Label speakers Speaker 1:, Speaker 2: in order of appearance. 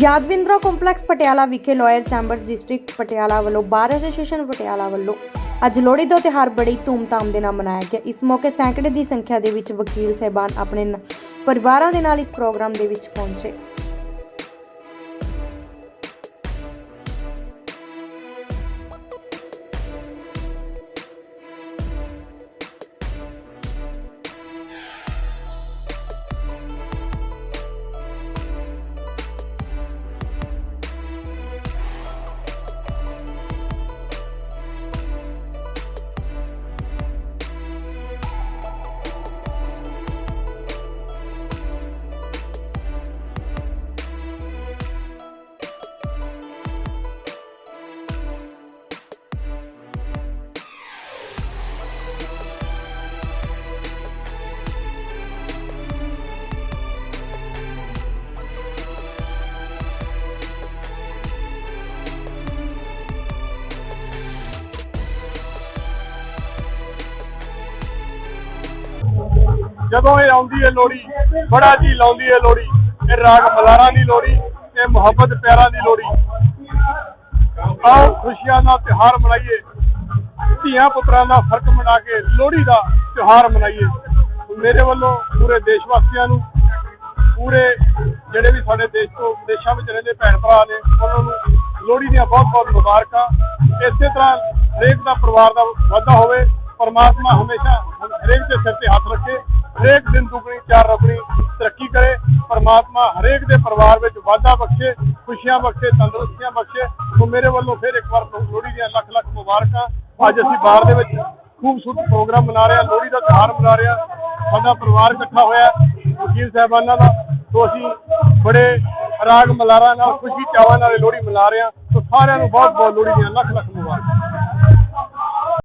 Speaker 1: Yadavindra complex Patiala ਵਿਖੇ lawyer chambers district Patiala ਵੱਲੋਂ bar association Patiala ਵੱਲੋਂ ਅੱਜ ਲੋਹੜੀ ਦਾ ਤਿਉਹਾਰ ਬੜੀ ਧੂਮਧਾਮ ਦੇ ਨਾਲ ਮਨਾਇਆ ਗਿਆ। ਇਸ ਮੌਕੇ ਸੈਂਕੜੇ ਦੀ ਸੰਖਿਆ ਦੇ ਵਿੱਚ ਵਕੀਲ, ਸਹਿਬਾਨ ਆਪਣੇ ਪਰਿਵਾਰਾਂ ਦੇ ਨਾਲ ਇਸ ਪ੍ਰੋਗਰਾਮ ਦੇ ਵਿੱਚ ਪਹੁੰਚੇ।
Speaker 2: ਜਦੋਂ ਇਹ ਆਉਂਦੀ ਹੈ ਲੋੜੀ ਬੜਾ ਜੀ ਲਾਉਂਦੀ ਹੈ ਲੋੜੀ ਇਹ ਰਾਗ ਮਲਾਰਾਂ ਦੀ ਲੋੜੀ ਇਹ ਮੁਹੱਬਤ ਪਿਆਰਾਂ ਦੀ ਲੋੜੀ ਆਓ ਖੁਸ਼ੀਆਂ ਦਾ ਤਿਉਹਾਰ ਮਨਾਈਏ, ਧੀਆਂ ਪੁੱਤਰਾਂ ਦਾ ਫ਼ਰਕ ਮਨਾ ਕੇ ਲੋਹੜੀ ਦਾ ਤਿਉਹਾਰ ਮਨਾਈਏ। ਮੇਰੇ ਵੱਲੋਂ ਪੂਰੇ ਦੇਸ਼ ਵਾਸੀਆਂ ਨੂੰ, ਪੂਰੇ ਜਿਹੜੇ ਵੀ ਸਾਡੇ ਦੇਸ਼ ਤੋਂ ਵਿਦੇਸ਼ਾਂ ਵਿੱਚ ਰਹਿੰਦੇ ਭੈਣ ਭਰਾ ਨੇ, ਉਹਨਾਂ ਨੂੰ ਲੋਹੜੀ ਦੀਆਂ ਬਹੁਤ ਬਹੁਤ ਮੁਬਾਰਕਾਂ। ਇਸੇ ਤਰ੍ਹਾਂ ਹਰੇਕ ਦਾ ਪਰਿਵਾਰ ਦਾ ਵਾਧਾ ਹੋਵੇ, ਪਰਮਾਤਮਾ ਹਮੇਸ਼ਾ ਹਰੇਕ ਦੇ ਸਿਰ ਤੇ ਹੱਥ ਰੱਖੇ। ਹਰੇਕ ਦਿਨ ਦੁਗਣੀ, ਚਾਰ ਰਬਣੀ ਤਰੱਕੀ ਕਰੇ, ਪਰਮਾਤਮਾ ਹਰੇਕ ਦੇ ਪਰਿਵਾਰ ਵਿੱਚ ਵਾਧਾ ਬਖਸ਼ੇ, ਖੁਸ਼ੀਆਂ ਬਖਸ਼ੇ, ਤੰਦਰੁਸਤੀਆਂ ਬਖਸ਼ੇ। ਸੋ ਮੇਰੇ ਵੱਲੋਂ ਫਿਰ ਇੱਕ ਵਾਰ ਲੋਹੜੀ ਦੀਆਂ ਲੱਖ ਲੱਖ ਮੁਬਾਰਕਾਂ। ਅੱਜ ਅਸੀਂ ਬਾਹਰ ਦੇ ਵਿੱਚ ਖੂਬਸੂਰਤ ਪ੍ਰੋਗਰਾਮ ਮਨਾ ਰਹੇ ਹਾਂ, ਲੋਹੜੀ ਦਾ ਤਿਉਹਾਰ ਮਨਾ ਰਹੇ ਹਾਂ। ਸਾਡਾ ਪਰਿਵਾਰ ਇਕੱਠਾ ਹੋਇਆ ਵਕੀਲ ਸਾਹਿਬਾਨਾਂ ਦਾ। ਸੋ ਅਸੀਂ ਬੜੇ ਰਾਗ ਮਲਾਰਾਂ ਨਾਲ, ਖੁਸ਼ੀ ਚਾਵਾਂ ਨਾਲ ਇਹ ਲੋਹੜੀ ਮਨਾ ਰਹੇ ਹਾਂ। ਸੋ ਸਾਰਿਆਂ ਨੂੰ ਬਹੁਤ ਬਹੁਤ ਲੋਹੜੀ ਦੀਆਂ ਲੱਖ ਲੱਖ ਮੁਬਾਰਕਾਂ।